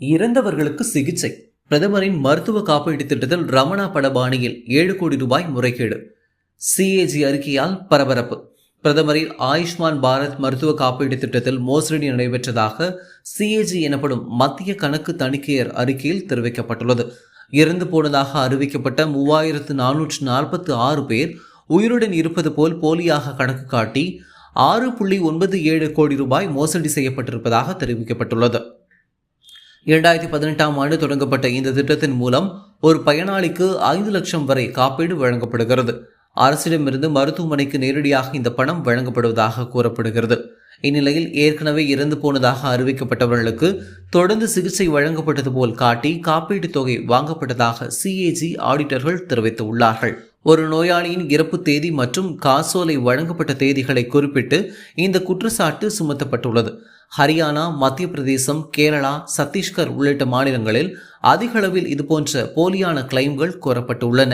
இறந்தவர்களுக்கு சிகிச்சை. பிரதமரின் மருத்துவ காப்பீட்டு திட்டத்தில் ரமணா படபாணியில் ஏழு கோடி ரூபாய் முறைகேடு. சிஏஜி அறிக்கையால் பரபரப்பு. பிரதமரின் ஆயுஷ்மான் பாரத் மருத்துவ காப்பீட்டு திட்டத்தில் மோசடி நடைபெற்றதாக சிஏஜி எனப்படும் மத்திய கணக்கு தணிக்கையர் அறிக்கையில் தெரிவிக்கப்பட்டுள்ளது. இறந்து போனதாக அறிவிக்கப்பட்ட மூவாயிரத்து நானூற்று நாற்பத்தி ஆறு பேர் உயிருடன் இருப்பது போல் போலியாக கணக்கு காட்டி ஆறு புள்ளி ஒன்பது ஏழு கோடி ரூபாய் மோசடி செய்யப்பட்டிருப்பதாக தெரிவிக்கப்பட்டுள்ளது. இரண்டாயிரத்தி பதினெட்டாம் ஆண்டு தொடங்கப்பட்ட இந்த திட்டத்தின் மூலம் ஒரு பயனாளிக்கு ஐந்து லட்சம் வரை காப்பீடு வழங்கப்படுகிறது. அரசிடமிருந்து மருத்துவமனைக்கு நேரடியாக இந்த பணம் வழங்கப்படுவதாக கூறப்படுகிறது. இந்நிலையில் ஏற்கனவே இறந்து போனதாக அறிவிக்கப்பட்டவர்களுக்கு தொடர்ந்து சிகிச்சை வழங்கப்பட்டது போல் காட்டி காப்பீட்டுத் தொகை வாங்கப்பட்டதாக சிஏஜி ஆடிட்டர்கள் தெரிவித்துள்ளார்கள். ஒரு நோயாளியின் இறப்பு தேதி மற்றும் காசோலை வழங்கப்பட்ட தேதிகளை குறிப்பிட்டு இந்த குற்றச்சாட்டு சுமத்தப்பட்டுள்ளது. ஹரியானா மத்திய பிரதேசம் கேரளா சத்தீஸ்கர் உள்ளிட்ட மாநிலங்களில் அதிகளவில் இதுபோன்ற போலியான கிளைம்கள் கோரப்பட்டுள்ளன.